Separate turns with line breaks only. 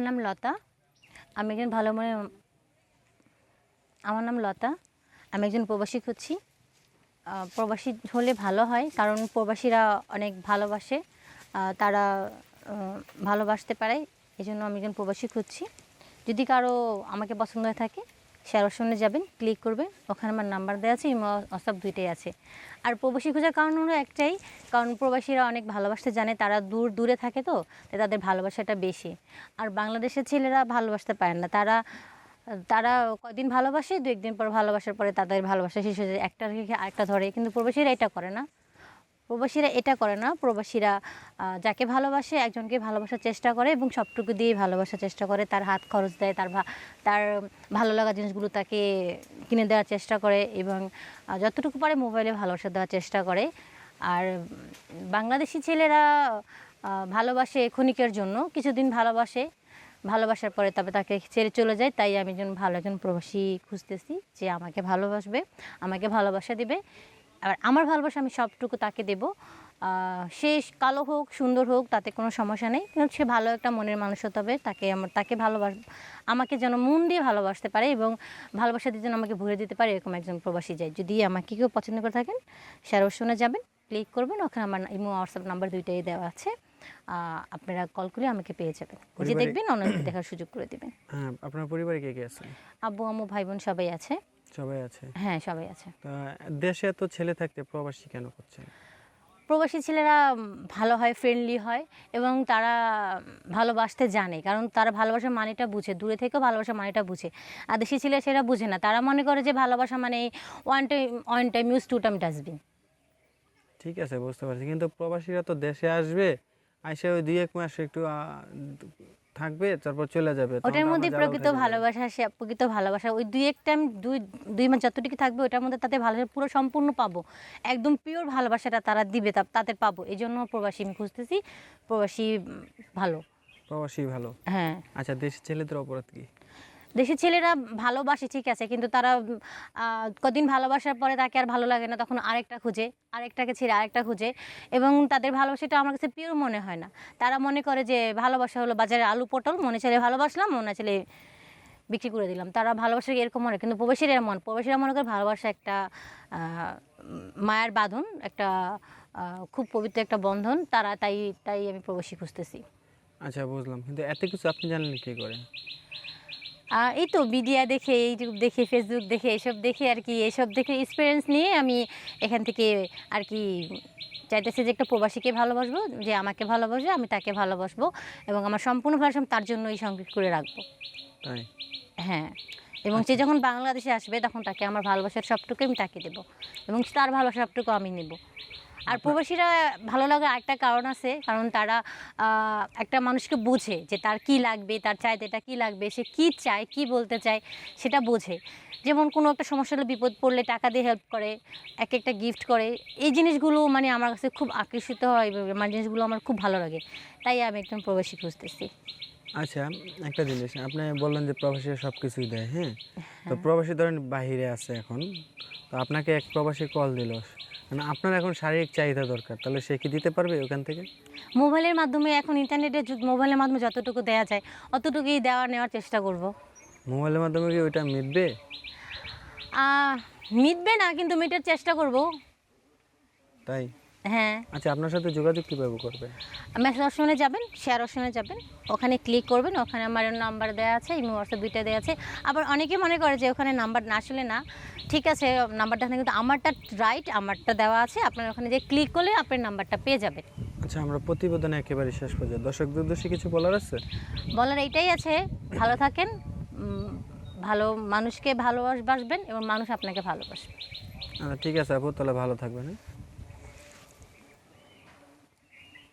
আমার নাম লতা। আমি একজন ভালো মনে আমার নাম লতা। আমি একজন প্রবাসী খুঁজছি। প্রবাসী হলে ভালো হয়, কারণ প্রবাসীরা অনেক ভালোবাসে তারা ভালোবাসতে পারে। এই জন্য আমি একজন প্রবাসী খুঁজছি। যদি কারও আমাকে পছন্দ হয়ে থাকে শেয়ার অপশনে যাবেন, ক্লিক করবেন। ওখানে আমার নাম্বার দেওয়া আছে, ইমো, হোয়াটসঅ্যাপ দুইটাই আছে। আর প্রবাসী খোঁজার কারণ হলো একটাই, কারণ প্রবাসীরা অনেক ভালোবাসতে জানে, তারা দূর, দূরে থাকে তো, তাই তাদের ভালোবাসাটা বেশি। আর বাংলাদেশের ছেলেরা ভালোবাসতে পারে না, তারা তারা কদিন ভালোবাসে দু একদিন পর ভালোবাসার পরে তাদের ভালোবাসা শেষ হয়ে যায়। একটা রেখে আরেকটা ধরে, কিন্তু প্রবাসীরা এটা করে না। প্রবাসীরা এটা করে না। প্রবাসীরা যাকে ভালোবাসে, একজনকে ভালোবাসার চেষ্টা করে এবং সবটুকু দিয়ে ভালোবাসার চেষ্টা করে। তার হাত খরচ দেয়, তার তার ভালো লাগা জিনিসগুলো তাকে কিনে দেওয়ার চেষ্টা করে এবং যতটুকু পারে মোবাইলে ভালোবাসা দেওয়ার চেষ্টা করে। আর বাংলাদেশি ছেলেরা ভালোবাসে ক্ষণিকের জন্য, কিছুদিন ভালোবাসে, ভালোবাসার পরে তবে তাকে ছেড়ে চলে যায়। তাই আমি একজন ভালো একজন প্রবাসী খুঁজতেছি যে আমাকে ভালোবাসবে, আমাকে ভালোবাসা দিবে। আর আমার ভালোবাসা আমি সবটুকু তাকে দেব। সে কালো হোক সুন্দর হোক তাতে কোনো সমস্যা নেই। কিন্তু সে ভালো একটা মনের মানুষ হতে হবে তাকে আমার তাকে ভালোবাস আমাকে যেন মন দিয়ে ভালোবাসতে পারে এবং ভালোবাসা দিয়ে যেন আমাকে ভরে দিতে পারে এরকম একজন প্রবাসী যায়। যদি আমাকে কেউ পছন্দ করে থাকেন শেয়ার শুনে যাবেন ক্লিক করবেন ওখানে আমার ইমো হোয়াটসঅ্যাপ নাম্বার দুইটাই দেওয়া আছে। আপনারা কল করে আমাকে পেয়ে যাবেন। যে দেখবেন অন্যকে দেখার সুযোগ করে দেবেন।
হ্যাঁ আপনার পরিবারে কে কে আছে
আব্বু আম্মু ভাই বোন সবাই আছে।
সবাই আছে।
হ্যাঁ সবাই আছে।
দেশে এত ছেলে থাকতে প্রবাসী কেন করছেন?
প্রবাসী ছেলেরা ভালো হয় ফ্রেন্ডলি হয় এবং তারা ভালোবাসতে জানে কারণ তারা ভালোবাসার মানেটা বুঝে দূরে থেকেও ভালোবাসার মানেটা বুঝে। আর দেশি ছেলে সেটা বুঝে না তারা মনে করে যে ভালোবাসা মানে one time one time use two time dustbin
ঠিক আছে বুঝতে পারছি। কিন্তু প্রবাসীরা তো দেশে আসবে আইসে ওই দুই এক মাস একটু থাকবে তারপর চলে যাবে।
ওটার মধ্যে প্রকৃত। ভালোবাসা সে প্রকৃত ভালোবাসা। ওই দুই এক টাইম দুই দুই মাস যতটুকু থাকবে ওটার মধ্যে তাদের ভালোবাসা পুরো সম্পূর্ণ পাবো। একদম পিওর ভালোবাসাটা তারা দিবে তাদের পাবো। এই জন্য প্রবাসী আমি খুঁজতেছি প্রবাসী ভালো।
প্রবাসী ভালো।
হ্যাঁ।
আচ্ছা দেশের ছেলেদের অপরাধ কি?
দেশের ছেলেরা ভালোবাসে, ঠিক আছে, কিন্তু তারা কদিন ভালোবাসার পরে তাকে আর ভালো লাগে না, তখন আরেকটা খুঁজে, আরেকটাকে ছেড়ে আরেকটা খুঁজে এবং তাদের ভালোবাসাটা আমার কাছে পিওর মনে হয় না। তারা মনে করে যে ভালোবাসা হলো বাজারে আলু পটল, মনে ছেলে ভালোবাসলাম, মনে ছেলে বিক্রি করে দিলাম। তারা ভালোবাসা এরকম মনে কিন্তু প্রবাসীরা মন, প্রবাসীরা মনে করে ভালোবাসা একটা মায়ের বাঁধন, একটা খুব পবিত্র একটা বন্ধন, তারা তাই তাই আমি প্রবাসী খুঁজতেছি।
আচ্ছা বুঝলাম। কিন্তু এত কিছু আপনি জানলেন কি করে?
এই তো মিডিয়া দেখে ইউটিউব দেখে ফেসবুক দেখে এসব দেখে আর কি এসব দেখে এক্সপিরিয়েন্স নিয়ে আমি এখান থেকে আর কি চাইতেছি যে একটা প্রবাসীকে ভালোবাসবো যে আমাকে ভালোবাসবে আমি তাকে ভালোবাসবো এবং আমার সম্পূর্ণ আমি তার জন্যই সংগ্রহ করে রাখব।
তাই?
হ্যাঁ এবং সে যখন বাংলাদেশে আসবে তখন তাকে আমার ভালোবাসার সবটুকু আমি তাকে দেবো এবং তার ভালোবাসা সবটুকু আমি নেব। আর প্রবাসীরা ভালো লাগার একটা কারণ আছে কারণ তারা একটা মানুষকে বোঝে যে তার কি লাগবে তার চাহিদাটা কি লাগবে সে কি চায় কি বলতে চায় সেটা বোঝে। যেমন কোনো একটা সমস্যা হলে বিপদ পড়লে টাকা দিয়ে হেল্প করে এক একটা গিফট করে এই জিনিসগুলো মানে আমার কাছে খুব আকর্ষিত হয় আমার জিনিসগুলো আমার খুব ভালো লাগে। তাই আমি একদম প্রবাসী খুঁজতেছি।
আচ্ছা একটা জিনিস আপনি বললেন যে প্রবাসীরা সব কিছুই দেয় হ্যাঁ? তো প্রবাসী ধরেন বাহিরে আছে এখন তো আপনাকে এক প্রবাসী কল দিল মানে আপনার এখন শারীরিক চাহিদা দরকার তাহলে সে কি দিতে পারবে ওখান থেকে?
মোবাইলের মাধ্যমে এখন ইন্টারনেটের যুগ মোবাইলের মাধ্যমে যতটুকু দেওয়া যায় অতটুকুই দেওয়া নেওয়ার চেষ্টা করব।
মোবাইলের মাধ্যমে কি ওইটা মিটবে?
মিটবে না কিন্তু মিটার চেষ্টা করব।
তাই?
হ্যাঁ।
আচ্ছা আপনার সাথে যোগাযোগ কীভাবে করবে?
মেসেজ অপশনে যাবেন শেয়ার অপশনে যাবেন। ওখানে ক্লিক করবেন ওখানে আমার নাম্বার দেওয়া আছে ইমো হোয়াটসঅ্যাপ দুইটা দেওয়া আছে। আবার অনেকে মনে করে যে ওখানে নাম্বার না আসলে না। ঠিক আছে নাম্বারটা কিন্তু আমারটা রাইট আমারটা দেওয়া আছে। আপনার ওখানে যে ক্লিক করলে আপনার নাম্বারটা পেয়ে যাবেন।
আচ্ছা আমরা প্রতিবেদনে একেবারে শেষ পর্যায়ে দর্শকদের উদ্দেশ্যে কিছু বলার আছে?
বলার এইটাই আছে ভালো থাকেন ভালো মানুষকে ভালোবাসবেন এবং মানুষ আপনাকে ভালোবাসবে।
ঠিক আছে আপু তাহলে ভালো থাকবেন।